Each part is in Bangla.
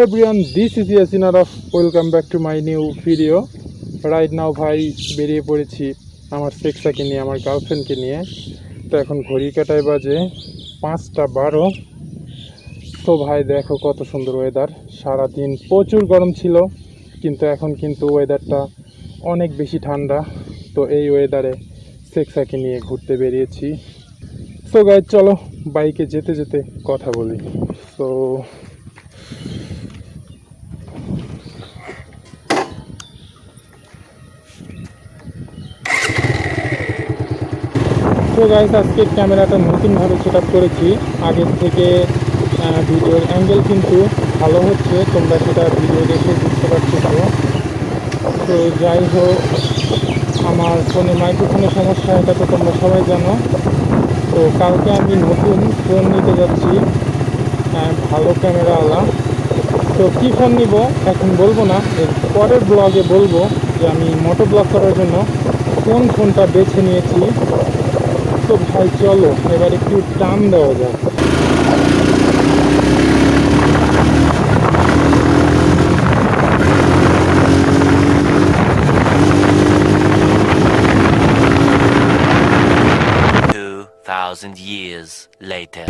Hello everyone, this is Yasin of welcome back to my new video. Right now ভাই বেরিয়ে পড়েছি আমার সেক্সাকে নিয়ে আমার গার্লফ্রেন্ডকে নিয়ে। তো এখন ঘড়ি কাটায় বাজে পাঁচটা বারো। তো ভাই দেখো কত সুন্দর ওয়েদার সারাদিন প্রচুর গরম ছিল কিন্তু এখন কিন্তু ওয়েদারটা অনেক বেশি ঠান্ডা। তো এই ওয়েদারে সেক্সাকে নিয়ে ঘুরতে বেরিয়েছি। তো গাইজ চলো বাইকে যেতে যেতে কথা বলি। তো তো গাইজ আজকে ক্যামেরাটা নতুনভাবে সেট আপ করেছি। আগের থেকে ভিডিওর অ্যাঙ্গেল কিন্তু ভালো হচ্ছে। তোমরা সেটা ভিডিও দেখে বুঝতে পারছ তো তো যাই হোক, আমার ফোনে মাইক্রোফোনের সমস্যা, এটা তো তোমরা সবাই জানো। তো কালকে আমি নতুন ফোন নিতে যাচ্ছি ভালো ক্যামেরাওয়ালা তো কী ফোন নিব? এখন বলব না পরের ব্লগে বলব যে আমি মোটো ব্লগ করার জন্য কোন ফোনটা বেছে নিয়েছি। তো ভাই চলো এবার একটু টান দেওয়া যাক। Two thousand years later.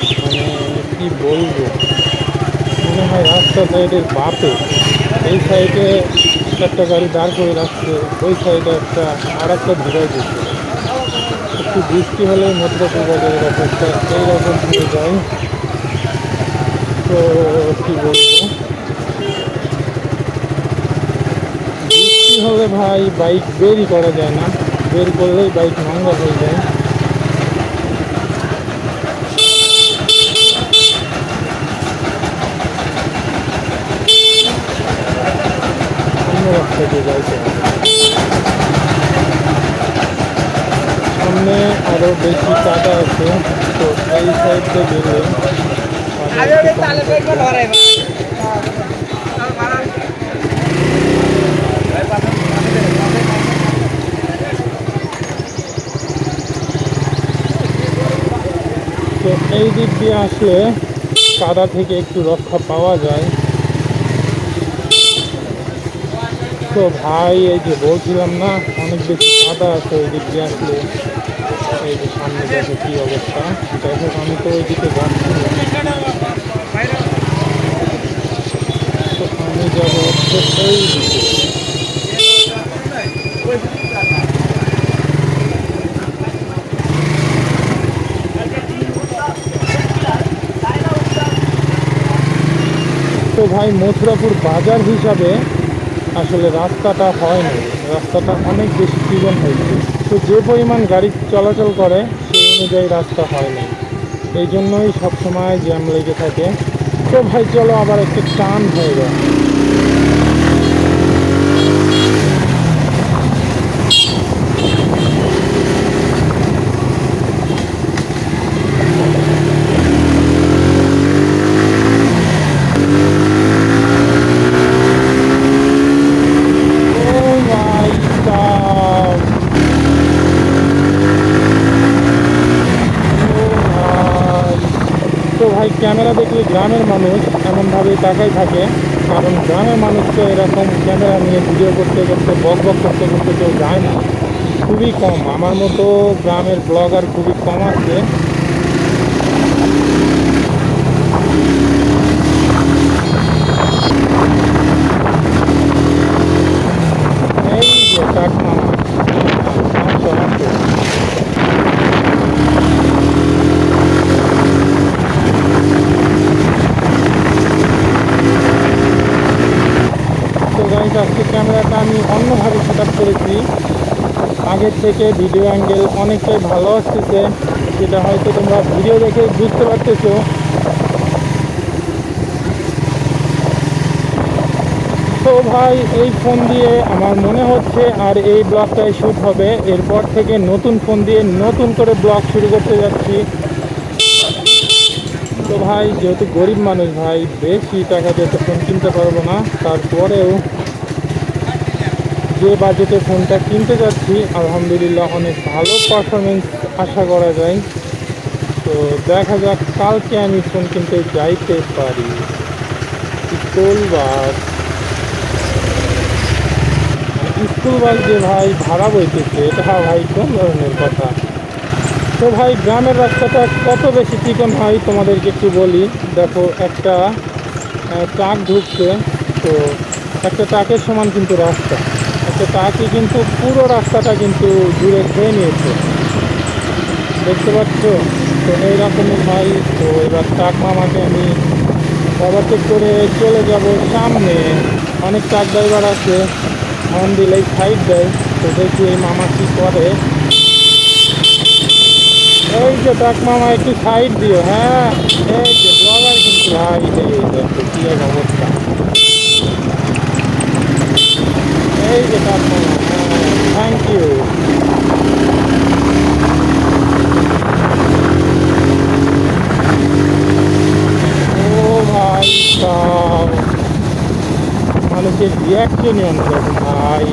কি মানে কি বলব? মনে হয় রাস্তা সাইডের বাপে। এই সাইডে একটা গাড়ি দাঁড় করে রাখছে, ওই সাইডে একটা আর একটা ভিড়াই দিচ্ছে একটু বৃষ্টি হলে মধ্যপুর বাজারের অবস্থা এইরকম হয়ে যায়। তো কি বলব? বৃষ্টি হলে ভাই বাইক বেরই করা যায় না। বের করলেই বাইক নোংরা হয়ে যায় অন্য রাস্তা দিয়ে যাইতে সামনে আরও বেশি কাটা আছে তো এই সাইড গেলে। তো এই দিক দিয়ে আসলে কাদা থেকে একটু রক্ষা পাওয়া যায়। তো ভাই, এই যে বলছিলাম না, অনেক বেশি কাদা আছে ওই দিক দিয়ে আসলে। এই যে সামনে দেখো কি অবস্থা। হোক আমি তো ওই দিকে যাচ্ছি। আমি যাব এই দিকে। তো ভাই, মথুরাপুর বাজার হিসাবে আসলে রাস্তাটা হয় না রাস্তাটা অনেক বেশি চিকন হয়েছে। তো যে পরিমাণ গাড়ি চলাচল করে, সেই অনুযায়ী রাস্তা হয় না এই জন্যই সবসময় জ্যাম লেগে থাকে। তো ভাই, চলো আবার একটু টান হয়ে যায় Oh my God! Oh my! তো ভাই ক্যামেরা দেখলে গ্রামের মানুষ এমনভাবে তাকাই থাকে, কারণ গ্রামের মানুষ তো এরকম ক্যামেরা নিয়ে ভিডিও করতে করতে, বক বক করতে করতে কেউ যায় না। খুবই কম। আমার মতো গ্রামের ব্লগার খুবই কম আছে এই যে কাঠমামা আসো আসো তো গাইজ আজকে ক্যামেরাটা আমি অন্যভাবে সেট আপ করেছি আগের থেকে ভিডিও অ্যাঙ্গেল অনেকটাই ভালো আসতেছে, যেটা হয়তো তোমরা ভিডিও দেখে বুঝতে পারতেছো। তো ভাই, এই ফোন দিয়ে আমার মনে হচ্ছে আর এই ব্লগটাই শ্যুট হবে। এরপর থেকে নতুন ফোন দিয়ে নতুন করে ব্লগ শুরু করতে যাচ্ছি। তো ভাই, যেহেতু গরিব মানুষ ভাই, বেশি টাকা দিয়ে তো ফোন কিনতে পারব না, তারপরেও যে বাজেটে ফোনটা কিনতে যাচ্ছি, আলহামদুলিল্লাহ অনেক ভালো পারফরমেন্স আশা করা যায়। তো দেখা যাক, কালকে আমি ফোন কিনতে যাইতে পারি। School bus. স্কুল বাস যে ভাই ভাড়া বইতেছে, এটা ভাই কোন ধরনের কথা? তো ভাই, গ্রামের রাস্তাটা কত বেশি চিকন হয় তোমাদেরকে একটু বলি। দেখো, একটা ট্রাক ঢুকছে, তো একটা ট্রাকের সমান কিন্তু রাস্তা। একটা তাকে কিন্তু পুরো রাস্তাটা কিন্তু জুড়ে খেয়ে নিয়েছে। দেখতে পাচ্ছ? তো এইরকমই ভাই, তো এবার ট্রাক মামাকে আমি ওভারটেক করে চলে যাব সামনে। অনেক ট্রাক ড্রাইভার আছে, হর্ন দিলেই সাইড দেয়। তো দেখি এই মামা কী করে। এই যে ট্রাক মামা, একটু সাইড দিও হ্যাঁ? এই যে ব্লগার কিন্তু ভাই, এই দেখো কি এক অবস্থা। এই যে থ্যাংক ইউ মানুষের রিয়াকশনই অন্যরকম ভাই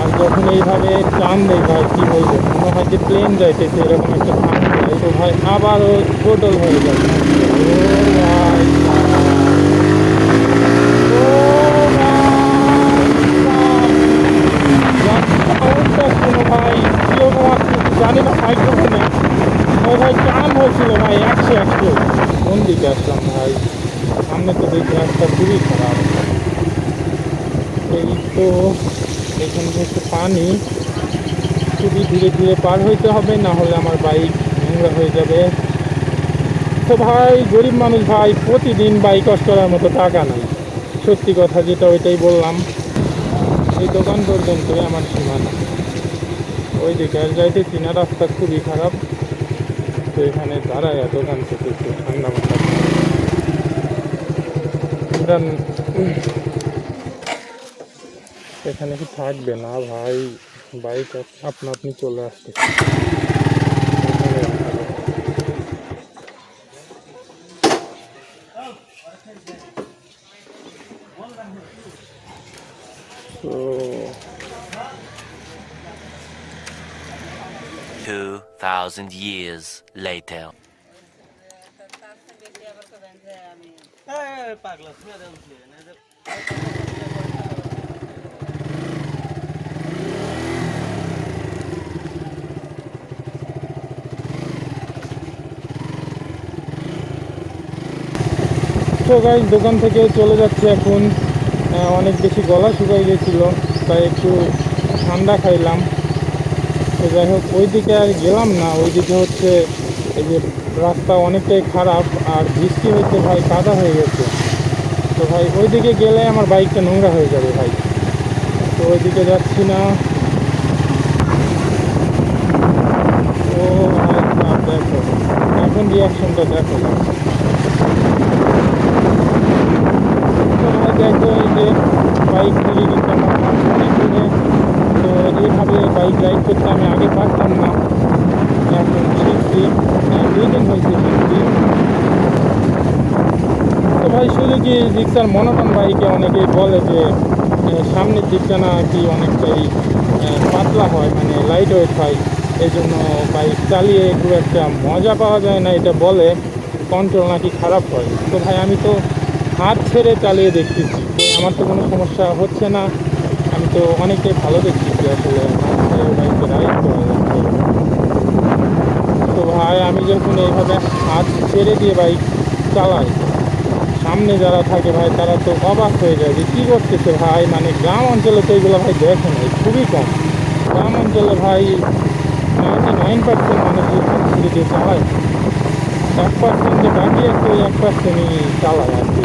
আর যখন এইভাবে টান দেয় ভাই কী বলব মনে হয় যে প্লেন যাইতেছে এরকম একটা ভাই আবারও টোটাল হয়ে যাবে ভাই সাব। ও ভাই সাব। যার সাউন্ডটা শোনো ভাই কীরকম না মাইক্রোফোনে ও ভাই টান হয়েছিল ভাই, একশো একশো। কোন দিকে আসলাম ভাই? সামনে তো দেখি রাস্তা খুবই খারাপ। এই তো এখানে হচ্ছে পানি। খুবই ধীরে ধীরে পার হইতে হবে, না হলে আমার বাইক নোংরা হয়ে যাবে। তো ভাই, গরিব মানুষ ভাই, প্রতিদিন বাইক ওয়াশ করার মতো টাকা নাই। সত্যি কথা যেটা ওইটাই বললাম। এই দোকান পর্যন্তই আমার সীমানা। ওই যে গ্যাস যাইতেছি না রাস্তা খুবই খারাপ, তো এখানে দাঁড়ায় দোকান থেকে একটু ঠান্ডা মাথা এখানে কি থাকবে? না ভাই, বাইক আপনা আপনি চলে আসছে এখানে রাখা যাবে। তো 2,000 years later. পাগলা শুনে দেন তো গাইজ দোকান থেকে চলে যাচ্ছে এখন আহ, অনেক বেশি গলা শুকাই গেছিল তাই একটু ঠান্ডা খাইলাম তো যাই হোক ওই দিকে আর গেলাম না। ওই দিকে হচ্ছে এই যে রাস্তা অনেকটাই খারাপ আর বৃষ্টি হচ্ছে ভাই কাদা হয়ে গেছে। তো ভাই ওই দিকে গেলে আমার বাইকটা নোংরা হয়ে যাবে ভাই। তো ওই দিকে যাচ্ছি না। ও দেখো। এখন রিয়াকশনটা দেখো। দেখো এই যে বাইক নিয়ে দিতাম আমার অনেক দূরে তো এইভাবে বাইক রাইড করতে আমি আগে পারতাম না। এখন শিখছি হ্যাঁ, হয়েছে তো ভাই শুধু কি রিক্সার মনোটন বাইকে অনেকেই বলে যে সামনের দিকটা না কি অনেকটাই পাতলা হয় মানে লাইট ওয়েট হয়। এই জন্য বাইক চালিয়ে খুব একটা মজা পাওয়া যায় না এটা বলে। কন্ট্রোল নাকি খারাপ হয়। তো ভাই আমি তো হাত ছেড়ে চালিয়ে দেখতেছি। আমার তো কোনো সমস্যা হচ্ছে না। আমি তো অনেকটাই ভালো দেখতেছি আসলে তো ভাই, আমি যখন এইভাবে হাত ছেড়ে দিয়ে বাইক চালাই, সামনে যারা থাকে ভাই, তারা তো অবাক হয়ে যায় যে কী করতেছে ভাই? মানে গ্রাম অঞ্চলে তো এইগুলো ভাই দেখে নাই, খুবই কম। গ্রাম অঞ্চলে ভাই নাইনটি নাইন পার্সেন্ট মানুষই হাত ছেড়ে দিয়ে চালায়, এক পার্সেন্ট যে বাকি আছে, ওই এক পার্সেন্টই চালায় আর কি।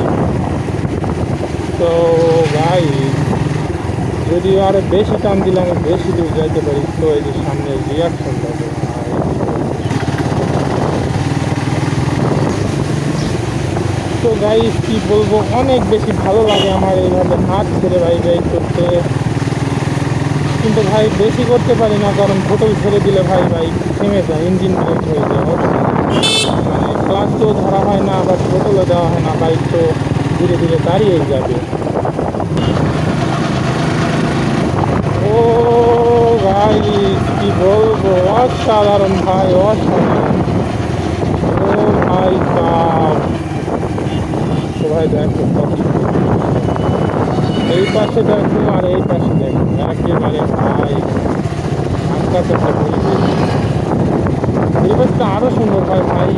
তো ভাই যদি আরও বেশি টান দিলে আমি বেশি দূর যাইতে পারি। তো এই যে সামনে রিয়াকশন দেখো তো গাইস কি বলব, অনেক বেশি ভালো লাগে আমার এইভাবে হাত ছেড়ে বাইক রাইড করতে। কিন্তু ভাই বেশি করতে পারি না, কারণ হোটেল ছেড়ে দিলে ভাই বাইক থেমে যায় ইঞ্জিন ব্রেক হয়ে যায় মানে ক্লাস তো ধরা হয় না আবার হোটেলও দেওয়া হয় না বাইক তো ধীরে ধীরে দাঁড়িয়ে যাবে। কাহিনী কি বলব? অসাধারণ ভাই, অসাধারণ। ও ভাই সাপ সবাই দেখো এই পাশে দেখো আর এই পাশে দেখো। একেবারে ভাই আটকাতে পরিবেশ পরিবেশটা আরও সুন্দর হয় ভাই।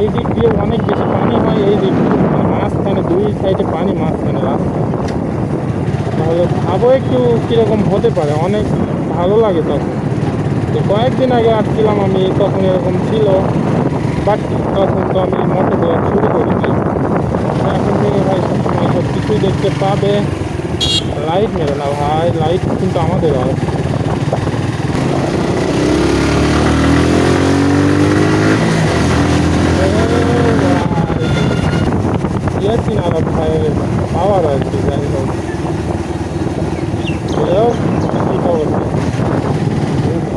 এই দিক দিয়ে অনেক বেশি পানি হয়, এই দিক দিয়ে মাঝখানে দুই সাইডে পানি, মাঝখানে রাস্তা। তাহলে ভাবো একটু কীরকম হতে পারে, অনেক ভালো লাগে তখন। তো কয়েকদিন আগে আসছিলাম আমি, তখন এরকম ছিল বাট তখন তো আমি মোটর ব্লগ শুরু করিনি এখন থেকে ভাই সবসময় সব কিছুই দেখতে পাবে। লাইট মেরে না ভাই লাইট কিন্তু আমাদের আরব ভাইয়ের পাওয়ার আর কি যাই হোক এও ঠিক অবস্থা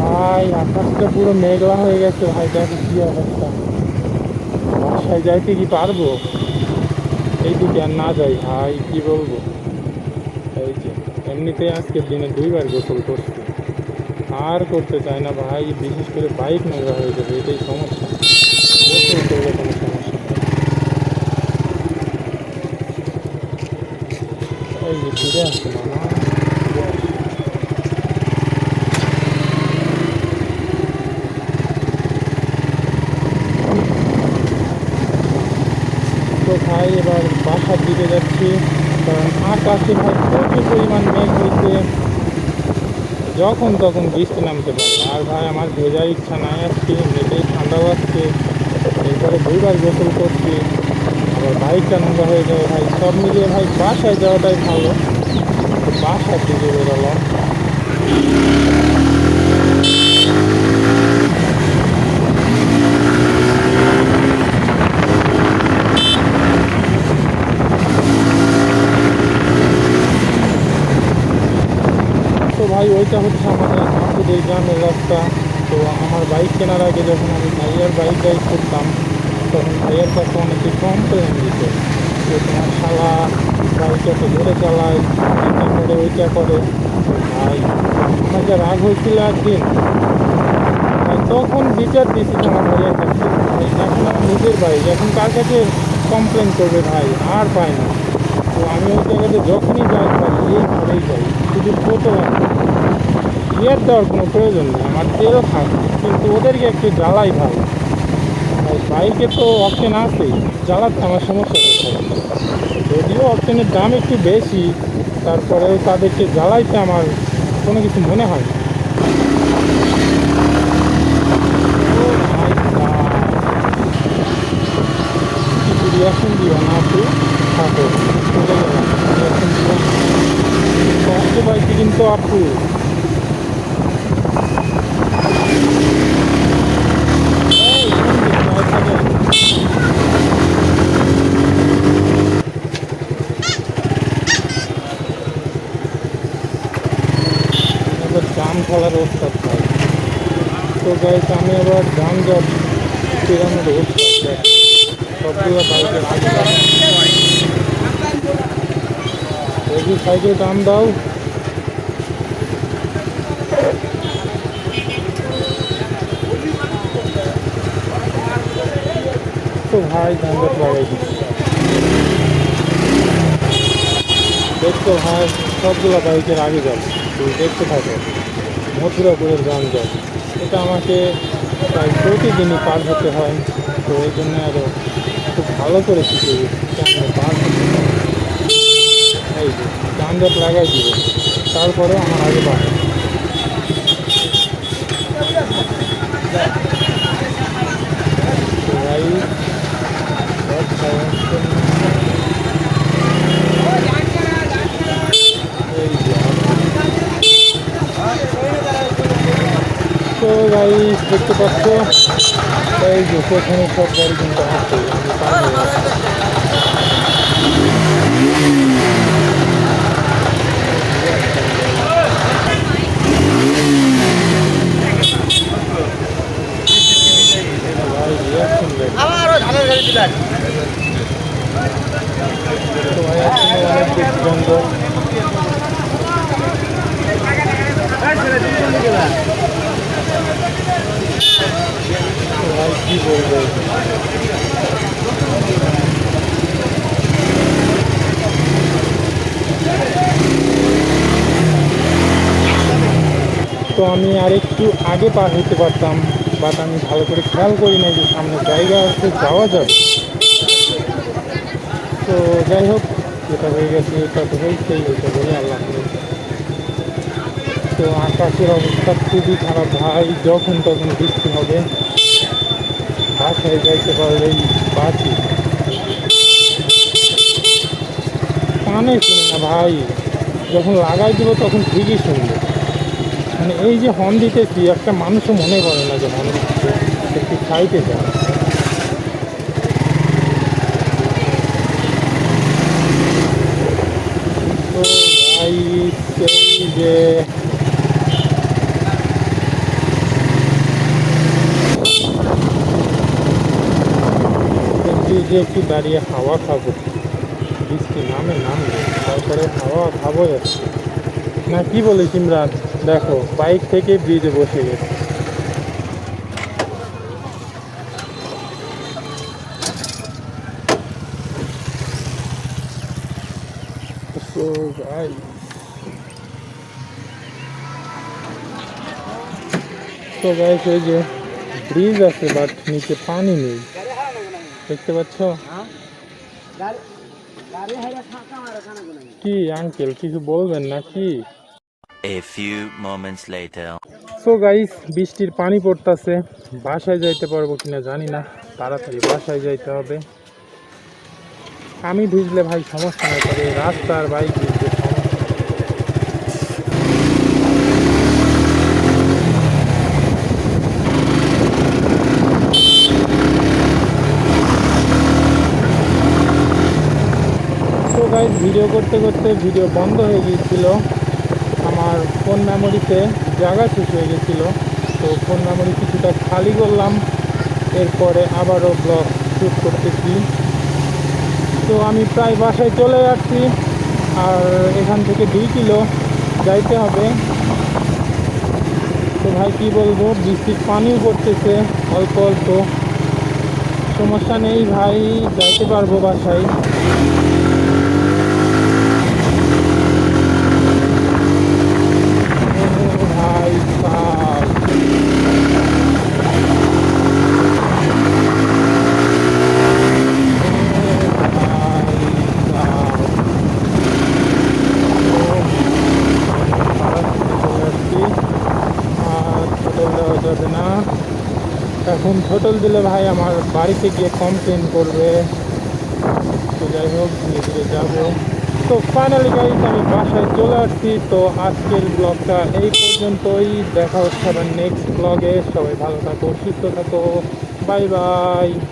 ও ভাই, আকাশটা পুরো মেঘলা হয়ে গেছে ভাই, দেখো কি অবস্থা। বাসায় যাইতে কি পারব? এইদিকে আর না যাই, ভাই, কি বলব? এই যে এমনিতেই আজকের দিনে দুইবার গোসল করছি। আর করতে চাই না ভাই, বিশেষ করে বাইক নোংরা হয়ে যাবে, এটাই সমস্যা। গোসল করলে কোনো সমস্যা এই যে ঘুরে আসছে মামা ঘুরে আসছে। তো ভাই এবার বাসার দিকে যাচ্ছি। কারণ আকাশে ভাই প্রচুর পরিমাণ মেঘ হয়েছে। যখন তখন বৃষ্টি নামতে পারে। আর ভাই আমার ভেজার ইচ্ছা নাই, আজকে এমনিতেই ঠান্ডা লাগছে। এরপরে দুইবার গোসল করছি। আবার বাইকটা নোংরা হয়ে যাবে ভাই। সব মিলিয়ে ভাই বাসায় যাওয়াটাই ভালো। বাসার দিকে বেরোলাম। ভাই, ওইটা হচ্ছে আমাদের আমাদের গ্রামের রাস্তা। তো আমার বাইক কেনার আগে যখন আমি ভাইয়ার বাইক রাইড করতাম, তখন ভাইয়ার কাছে অনেকে কমপ্লেন দিত যে, তোমার শালা বাইকটা তো ধরে চালায় এটা করে ওইটা করে। ভাই আমার যা রাগ হয়েছিল একদিন তখন বিচার দিয়েছি আমার ভাইয়ের কাছে। ভাই, এখন আমার নিজের বাইক এখন কার কাছে কমপ্লেন করবে ভাই? আর পায় না। তো আমি ওই জায়গাতে যখনই যাই ভাই ঘরেই যাই, শুধু টোটো ইয়ের দেওয়ার কোনো প্রয়োজন নেই, আমার তেলও থাক, কিন্তু ওদেরকে একটু জ্বালাই ভালো। আর বাইকে তো অপশন আছে জ্বালাতে আমার সমস্যা কোথায়? যদিও অপশনের দাম একটু বেশি, তারপরেও তাদেরকে জ্বালাইতে আমার কোনো কিছু মনে হয় না ও ভাই সাব। কিছু রিয়াকশন দিও না আপু থাকো চলে গেলাম রিয়াকশন দিও দিকে? রাইট সাইডে? এবার জাম খেলার ওস্তাদ ভাই তো গাইস আমি আবার জাম জাম পেরানোর ওস্তাদ। সবগুলো বাইকের দেখি সাইকেল টান দাও তো ভাই ঝঞ্ঝট লাগাই দিচ্ছি দেখতো ভাই, সবগুলো বাইকের আগে যাবে তুই দেখতে থাকো মথুরাপুরের যাও এটা আমাকে প্রায় প্রতিদিনই পার হতে হয়, তো এই জন্য আরও খুব ভালো করে শিখে পার হতে এই যে যানজট লাগাই দিবে, তারপরেও আমার আগে পাবে তো ভাই সব সমস্যা এই যে তো গাড়ি দেখতে পাচ্ছ? এই যে প্রথমে সব গাড়ি কিন্তু আসছে। আমি কি বলব তো আমি আর একটু আগে পার হইতে পারতাম বাট আমি ভালো করে খেয়াল করি না যে সামনে জায়গা আছে, যাওয়া যাবে। তো যাই হোক এটা হয়ে গেছে, এটা তো হয়েছেই এটা বলে আল্লাহ তো আকাশের অবস্থা খুবই খারাপ ভাই, যখন তখন বৃষ্টি হবে। বাসায় যাইতে পারলেই বাঁচি। কানে শুনে না ভাই, যখন লাগাই দিব তখন ঠিকই শুনবে। মানে এই যে হর্ন দিতেছি, একটা মানুষও মনে করে না যে দিচ্ছে, একটু সাইডে যায় তো ভাই যে যে একটু দাঁড়িয়ে হাওয়া খাব বৃষ্টি নামে নামে তারপরে হাওয়া খাব যাচ্ছে না কি বলিস ইমরান দেখো বাইক থেকে ব্রিজে বসে গেছে। So, guys. এই যে ব্রিজ আছে বাট নিচে পানি নেই। দেখতে পাচ্ছ? কি আঙ্কেল কিছু বলবেন নাকি? A few moments later. So guys বৃষ্টির পানি পড়তাছে। বাসায় যাইতে পারব কিনা জানি না। তাড়াতাড়ি বাসায় যাইতে হবে। আমি ভিজলে ভাই সমস্যা নেই তবে রাস্তার বাইক ভিডিও করতে করতে ভিডিও বন্ধ হয়ে গিয়েছিল। আমার ফোন মেমোরিতে জায়গা শেষ হয়ে গেছিল তো ফোন মেমোরি কিছুটা খালি করলাম। এরপরে আবারও ব্লগ শ্যুট করতেছি। তো আমি প্রায় বাসায় চলে যাচ্ছি। আর এখান থেকে দুই কিলো যাইতে হবে। তো ভাই, কী বলব? বৃষ্টির পানিও পড়তেছে অল্প অল্প। সমস্যা নেই ভাই, যাইতে পারব বাসায় ও ভাই সাহেব যাবে না এখন হোটেল দিলে ভাই আমার বাড়িতে গিয়ে কমপ্লেন করবে। তো যাই হোক, ধীরে ধীরে যাব। তো ফাইনালি গাই আমি বাসায় চলে আসছি। তো আজকের ব্লগটা এই পর্যন্তই। দেখা হচ্ছে আবার নেক্সট ব্লগে সবাই ভালো থাকো, সুস্থ থাকো। Bye bye